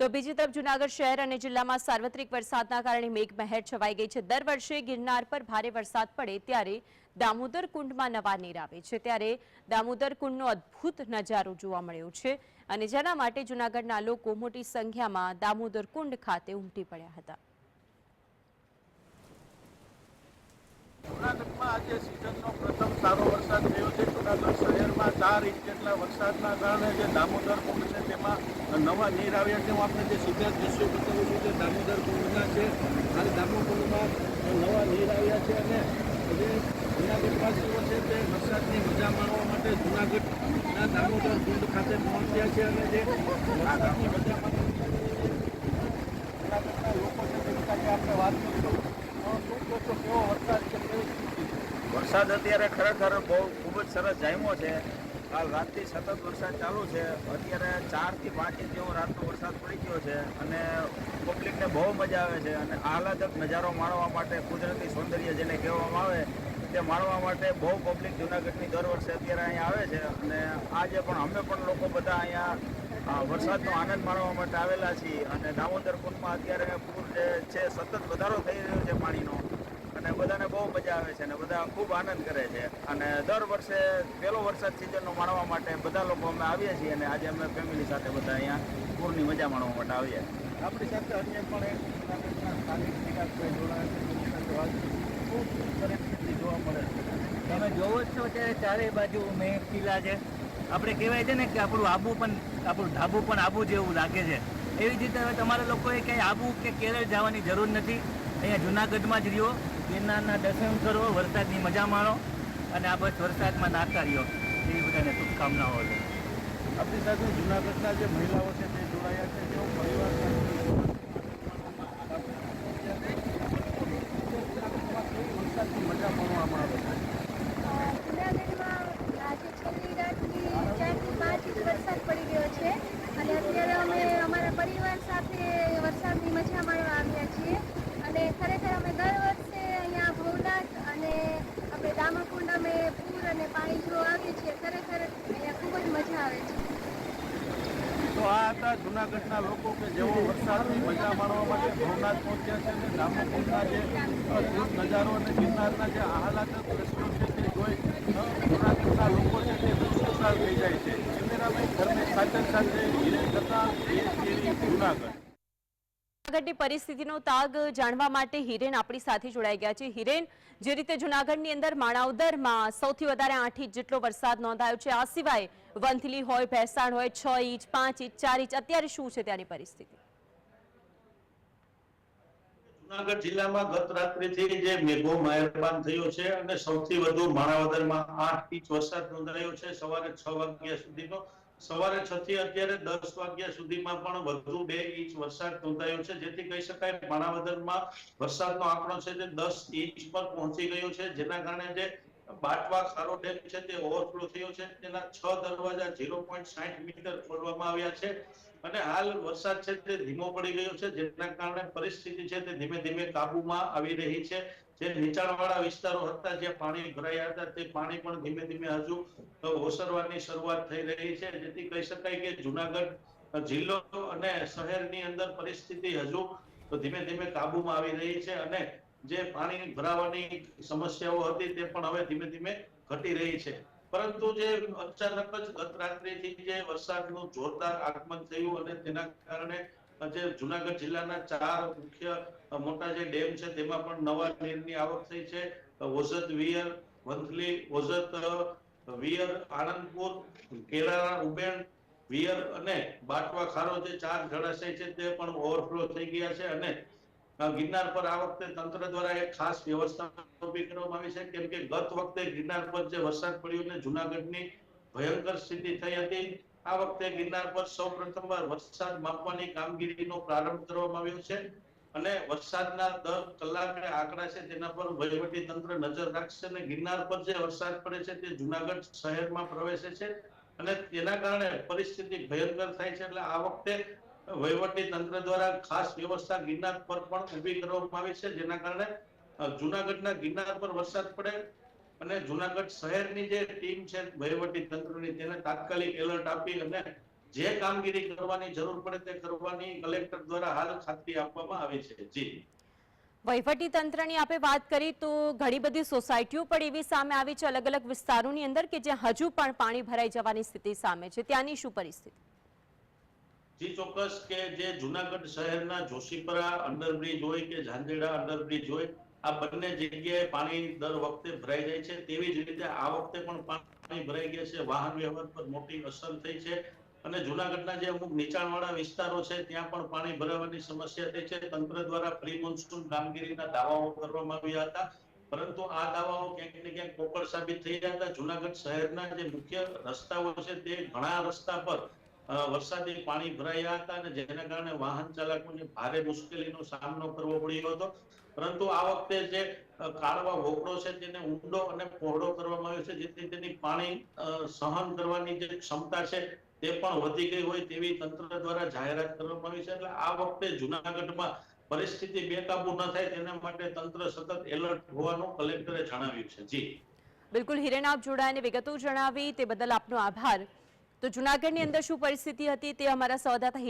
તો બીજી તરફ જૂનાગઢ શહેર અને જિલ્લામાં સાર્વત્રિક વરસાદના કારણે મેઘમહેર છવાઈ ગઈ છે. દર વર્ષે ગિરનાર પર ભારે વરસાદ પડે ત્યારે દામોદર કુંડમાં નવા નીર આવે છે. ત્યારે દામોદર કુંડનો અદ્ભુત નજારો જોવા મળ્યો છે અને જેના માટે જૂનાગઢના લોકો મોટી સંખ્યામાં દામોદર કુંડ ખાતે ઉમટી પડ્યા હતા. જૂનાગઢમાં આજે સિઝનનો પ્રથમ સારો વરસાદ થયો છે જૂનાગઢ શહેરમાં ચાર ઇંચ જેટલા વરસાદના કારણે જે દામોદર કુંડ છે, તેમાં નવા નીર આવ્યા છે. હું આપણે જે સીધા દ્રશ્યો બતાવું છું તે દામોદર કુંડના છે અને દામોદરમાં નવા નીર આવ્યા છે અને જે જૂનાગઢવાસીઓ છે, તે વરસાદની મજા માણવા માટે જૂનાગઢના દામોદર કુંડ ખાતે પહોંચ્યા છે અને જે વરસાદની મજા માણવા લોકો છે, તેની સાથે આપણે વાત કરીશું. શું કહો કેવો વરસાદ છે? વરસાદ અત્યારે ખરેખર બહુ ખૂબ જ સરસ જામ્યો છે. કાલ રાતથી સતત વરસાદ ચાલુ છે. અત્યારે ચારથી પાંચ ઇંચ જેવો રાતનો વરસાદ પડી ગયો છે અને પબ્લિકને બહુ મજા આવે છે અને આહલાદક નજારો માણવા માટે કુદરતી સૌંદર્ય જેને કહેવામાં આવે તે માણવા માટે બહુ પબ્લિક જુનાગઢની દર વર્ષે અત્યારે અહીંયા આવે છે અને આજે પણ અમે પણ લોકો બધા અહીંયા વરસાદનો આનંદ માણવા માટે આવેલા છીએ અને દામોદર કુંડમાં અત્યારે પૂર જે છે સતત વધારો થઈ રહ્યો છે પાણીનો. અને બધાને બહુ મજા આવે છે અને બધા ખૂબ આનંદ કરે છે. અને દર વર્ષે પહેલો વરસાદ સિઝનનો માણવા માટે બધા લોકો અમે આવીએ છીએ અને આજે અમે ફેમિલી સાથે બધા અહીંયા પૂરની મજા માણવા માટે આવીએ. આપણી સાથે અન્ય પણ જોવા મળે છે. તમે જોવો છો કે ચારે બાજુ મેઘ કિલ્લા છે. આપણે કહેવાય છે ને કે આપણું આબુ પણ આપણું ઢાબુ પણ આબુ જેવું લાગે છે. એવી જ રીતે હવે તમારા લોકોએ ક્યાંય આબુ કે કેરળ જવાની જરૂર નથી. અહીંયા જુનાગઢમાં જ રહ્યો. ગિરનારના દર્શન કરો, વરસાદની મજા માણો અને આ બસ વરસાદમાં નાતા રહ્યો. એવી બધાને શુભકામનાઓ છે. આપણી સાથે જૂનાગઢના જે મહિલાઓ છે તે જોડાયા છે, તેઓ પરિવાર વરસાદની મજા માણવામાં આવે છે જુનાગઢમાં આજે છેલ્લી રાતથી ચારથી પાંચ ઇંચ વરસાદ પડી ગયો છે અને અત્યારે અમે અમારા પરિવાર સાથે વરસાદની મજા માણવા આવ્યા છીએ અને ખરેખર અમે દર વર્ષે અહીંયા ભવનાથ અને આપણે દામણકુંડ અમે પૂર અને પાણી જોવા આવીએ છીએ ખરેખર અહીંયા ખૂબ જ મજા આવે છે તો આ હતા જૂનાગઢના લોકો કે જેઓ વરસાદની મજા માણવા માટે ભવનાથ પહોંચ્યા છે અને રામકુંડના જે નજારો અને ગિરનારના જે આહલાદક દ્રશ્યો છે તે જોઈ જૂનાગઢના લોકો છે તે ખુશખુશાલ થઈ જાય છે. કેમેરામેન ધર્મેશ સાચન સાથે હિરેન કરતા જૂનાગઢ. જૂનાગઢની પરિસ્થિતિનો તાગ જાણવા માટે હિરેન આપણી સાથે જોડાઈ ગયા છે. હિરેન, જે રીતે જૂનાગઢની અંદર માણાવદરમાં સૌથી વધારે આઠ ઇંચ જેટલો વરસાદ નોંધાયો છે, આ સિવાય વંથલી હોય, ભેસાણ હોય, છ ઇંચ, પાંચ ઇંચ, ચાર ઇંચ, અત્યારે શું છે ત્યાંની પરિસ્થિતિ? જુનાગઢ જિલ્લામાં ગત રાત્રિથી જે મેઘો મહેરબાન થયો છે અને સૌથી વધુ માણાવદરમાં આઠ ઇંચ વરસાદ નોંધાયો છે, સવારે છ વાગ્યા સુધીનો. સવારે છ થી અત્યારે દસ વાગ્યા સુધીમાં પણ વધુ બે ઇંચ વરસાદ નોંધાયો છે. જેથી કહી શકાય માણાવદરમાં વરસાદનો આંકડો છે જે દસ ઇંચ પર પહોંચી ગયો છે. જેના કારણે જે બાટવા ખારો ડેમ છે, તે ઓવરફ્લો થયો છે. તેના છ દરવાજા ઝીરો પોઈન્ટ સાઠ મીટર ખોલવામાં આવ્યા છે. અને હાલ વરસાદ છે, તે ધીમો પડી ગયો છે, જેના કારણે પરિસ્થિતિ છે, તે ધીમે ધીમે કાબુમાં આવી રહી છે. જે નીચાણવાળા વિસ્તારો હતા, જ્યાં પાણી ભરાયા હતા, તે પાણી પણ ધીમે ધીમે હજુ ઓસરવાની શરૂઆત થઈ રહી છે. જેથી કહી શકાય કે જુનાગઢ જિલ્લો અને શહેરની અંદર પરિસ્થિતિ હજુ ધીમે ધીમે કાબુમાં આવી રહી છે અને જે પાણી ભરાવાની સમસ્યાઓ હતી તે પણ હવે ધીમે ધીમે ઘટી રહી છે. પરંતુ જે અચાનક જ ગત રાત્રિથી જે વરસાદનું જોરદાર આગમન થયું અને તેના કારણે જે જુનાગઢ જિલ્લાના ચાર મુખ્ય મોટા જે ડેમ છે તેમાં પણ નવા નીરની આવક થઈ છે. Ozat weir, Vanthali Ozat weir, Anandpur Kerala Uben, weir અને બાટવા ખારો જે ચાર જળાશય છે તે પણ ઓવરફ્લો થઈ ગયા છે અને ગિરનાર પર આ વખતે તંત્ર દ્વારા એક ખાસ વ્યવસ્થા ઊભી કરવામાં આવી છે. કેમ કે ગત વખતે ગિરનાર પર જે વરસાદ પડ્યો ને જુનાગઢની ભયંકર સ્થિતિ થઈ હતી, આ વખતે ગિરનાર પર સૌ પ્રથમવાર વરસાદ માપવાની કામગીરીનો પ્રારંભ કરવામાં આવ્યો છે અને વરસાદના દર કલાકે આંકડા છે તેના પર વહીવટી તંત્ર નજર રાખશે અને ગિરનાર પર જે વરસાદ પડે છે તે જુનાગઢ શહેરમાં પ્રવેશે છે અને તેના કારણે પરિસ્થિતિ ભયંકર થાય છે. એટલે આ વખતે વહીવટી તંત્ર દ્વારા ખાસ વ્યવસ્થા ગિરનાર પર પણ ઊભી કરવામાં આવી છે, જેના કારણે જુનાગઢના ગિરનાર પર વરસાદ પડે અને જુનાગઢ શહેરની જે ટીમ છે વહીવટી તંત્રની, તેને તાત્કાલિક એલર્ટ આપી અને જે કામગીરી કરવાની જરૂર પડે તે કરવાની કલેક્ટર દ્વારા હાલ ખાતરી આપવામાં આવી છે. જી. વહીવટી તંત્રની આપણે વાત કરી તો ઘણી બધી સોસાયટીઓ પણ એવી સામે આવી છે અલગ અલગ વિસ્તારોની અંદર કે જ્યાં હજુ પણ પાણી ભરાઈ જવાની સ્થિતિ સામે છે. ત્યાંની શું પરિસ્થિતિ? જી ચોક્કસ કે જે જુનાગઢ શહેરના જોશીપરા અંડરબ્રિજ હોય કે ઝાંઝેડા અંડરબ્રિજ હોય, આ બંને જગ્યાએ પાણી દર વખતે ભરાઈ જાય છે. તેવી જ રીતે આ વખતે પણ પાણી ભરાઈ ગયા છે. વાહન વ્યવહાર પર મોટી અસર થઈ છે. અને જુનાગઢના જે અમુક નીચાણવાળા વિસ્તારો છે, ત્યાં પણ પાણી ભરાવાની સમસ્યા થઈ છે. તંત્ર દ્વારા પ્રી મોન્સૂન કામગીરીના દાવાઓ કરવામાં આવ્યા હતા. પરંતુ આ દાવાઓ ક્યાંક ને ક્યાંક પોકળ સાબિત થઈ રહ્યા હતા. જુનાગઢ શહેરના જે મુખ્ય રસ્તાઓ છે, તે ઘણા રસ્તા પર વરસાદી પાણી ભરાયા હતા અને જેના કારણે વાહન ચાલકોને ભારે મુશ્કેલીનો સામનો કરવો પડ્યો હતો. પરંતુ આ વખતે જે કાળવા વોકડો છે તેને ઊંડો અને પહોળો કરવામાં આવ્યો છે, જેથી તેની પાણી સહન કરવાની જે ક્ષમતા છે તે પણ વધી ગઈ હોય તેવી તંત્ર દ્વારા જાહેરાત કરવામાં આવી છે. એટલે આ વખતે જુનાગઢમાં પરિસ્થિતિ બેકાબુ ન થાય તેના માટે તંત્ર સતત એલર્ટ હોવાનું કલેક્ટરે જણાવ્યું છે. જી. બિલકુલ હિરેન, આપ જોડાઈને વિગતો જણાવી તે બદલ આપનો આભાર. તો જુનાગઢની અંદર શું પરિસ્થિતિ હતી તે અમારા સંવાદદાતા